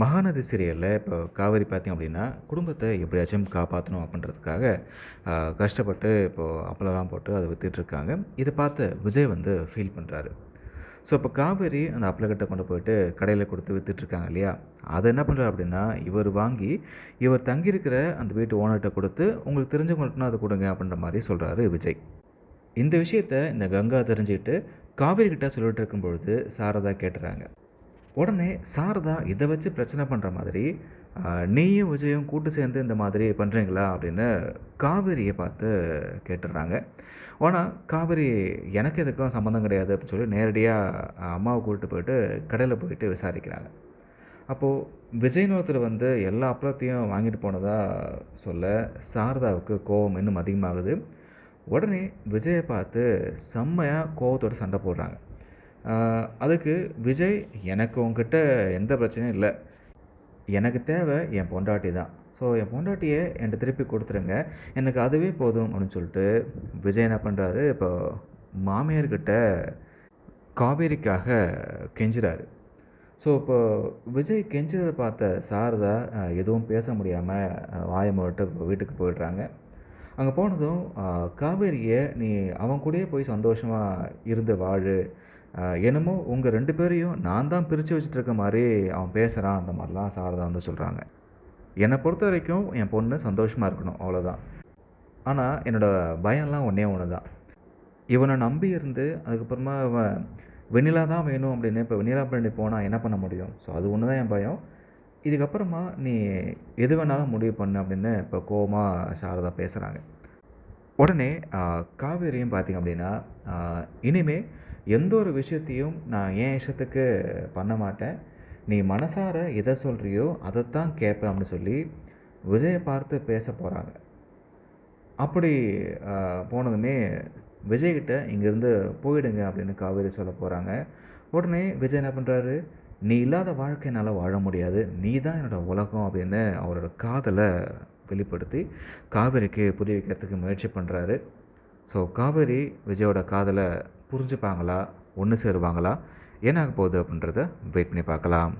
மகாநதி சீரியலில் இப்போ காவேரி பார்த்திங்க அப்படின்னா குடும்பத்தை எப்படியாச்சும் காப்பாற்றணும் அப்படின்றதுக்காக கஷ்டப்பட்டு இப்போது அப்பளம்லாம் போட்டு அதை விற்றுட்ருக்காங்க இதை பார்த்து விஜய் வந்து ஃபீல் பண்ணுறாரு ஸோ இப்போ காவேரி அந்த அப்பளக்கட்டை கொண்டு போயிட்டு கடையில் கொடுத்து விற்றுட்ருக்காங்க இல்லையா? அதை என்ன பண்ணுறாரு அப்படின்னா இவர் வாங்கி இவர் தங்கியிருக்கிற அந்த வீட்டு ஓனர்கிட்ட கொடுத்து உங்களுக்கு தெரிஞ்சவங்கள்ட்டனா அதை கொடுங்க அப்படின்ற மாதிரி சொல்கிறாரு விஜய். இந்த விஷயத்த இந்த கங்கா தெரிஞ்சுக்கிட்டு காவேரி கிட்ட சொல்லிட்டு இருக்கும் பொழுது சாரதா கேட்டுறாங்க. உடனே சாரதா இதை வச்சு பிரச்சனை பண்ணுற மாதிரி நீயும் விஜயும் கூட்டு சேர்ந்து இந்த மாதிரி பண்ணுறீங்களா அப்படின்னு காவேரியை பார்த்து கேட்டுடுறாங்க. ஆனால் காவேரி எனக்கு எதுக்கும் சம்மந்தம் கிடையாது அப்படின்னு சொல்லி நேரடியாக அம்மாவை கூப்பிட்டு போயிட்டு கடையில் போயிட்டு விசாரிக்கிறாங்க. அப்போது விஜய்னு வந்து எல்லா அப்பளத்தையும் வாங்கிட்டு போனதாக சொல்ல சாரதாவுக்கு கோபம் இன்னும் அதிகமாகுது. உடனே விஜயை பார்த்து செம்மையாக கோவத்தோட சண்டை போடுறாங்க. அதுக்கு விஜய் எனக்கு உங்ககிட்ட எந்த பிரச்சனையும் இல்லை. எனக்கு தேவை என் பொண்டாட்டி தான். ஸோ என் பொண்டாட்டியை என்கிட்ட திருப்பி கொடுத்துருங்க. எனக்கு அதுவே போதும் அப்படின்னு சொல்லிட்டு விஜய் என்ன பண்ணுறாரு இப்போ மாமியார்கிட்ட காவேரிக்காக கெஞ்சுறாரு. ஸோ இப்போ விஜய் கெஞ்சதை பார்த்த சாரதா எதுவும் பேச முடியாமல் வாயை வீட்டுக்கு போயிடுறாங்க. அங்கே போனதும் காவேரியை நீ அவன் கூடயே போய் சந்தோஷமாக இருந்து வாழு. என்னமோ உங்கள் ரெண்டு பேரையும் நான் தான் பிரித்து வச்சுட்டு இருக்க மாதிரி அவன் பேசுகிறான் அந்த மாதிரிலாம் சாரதா வந்து சொல்கிறாங்க என்னை பொறுத்த வரைக்கும் என் பொண்ணு சந்தோஷமாக இருக்கணும் அவ்வளோதான் ஆனால் என்னோடய பயம்லாம் ஒன்றே ஒன்று தான் இவனை நம்பி இருந்து அதுக்கப்புறமா அவன் வெண்ணிலா தான் வேணும் அப்படின்னு இப்போ வெண்ணிலா பண்ணி போனால் என்ன பண்ண முடியும்? ஸோ அது ஒன்று தான் என் பயம். இதுக்கப்புறமா நீ எது வேணாலும் முடிவு பண்ணு அப்படின்னு இப்போ கோவமாக சாரதா பேசுகிறாங்க உடனே காவேரியும் பார்த்திங்க அப்படின்னா இனிமேல் எந்த ஒரு விஷயத்தையும் நான் என் இஷ்டத்துக்கு பண்ண மாட்டேன்? நீ மனசார எதை சொல்கிறியோ அதைத்தான் கேட்பேன் அப்படின்னு சொல்லி விஜயை பார்த்து பேச போகிறாங்க அப்படி போனதுமே விஜய்கிட்ட இங்கேருந்து போயிடுங்க அப்படின்னு காவேரி சொல்ல போகிறாங்க உடனே விஜய் என்ன பண்ணுறாரு நீ இல்லாத வாழ்க்கை என்னால் வாழ முடியாது. நீ தான் என்னோட உலகம் அப்படின்னு அவரோட காதலை வெளிப்படுத்தி காவேரிக்கு புரிய வைக்கிறதுக்கு முயற்சி பண்ணுறாரு ஸோ காவேரி விஜயோட காதலை புரிஞ்சுப்பாங்களா? ஒன்று சேருவாங்களா? என்ன ஆக போகுது அப்படின்றத வெயிட் பண்ணி பார்க்கலாம்.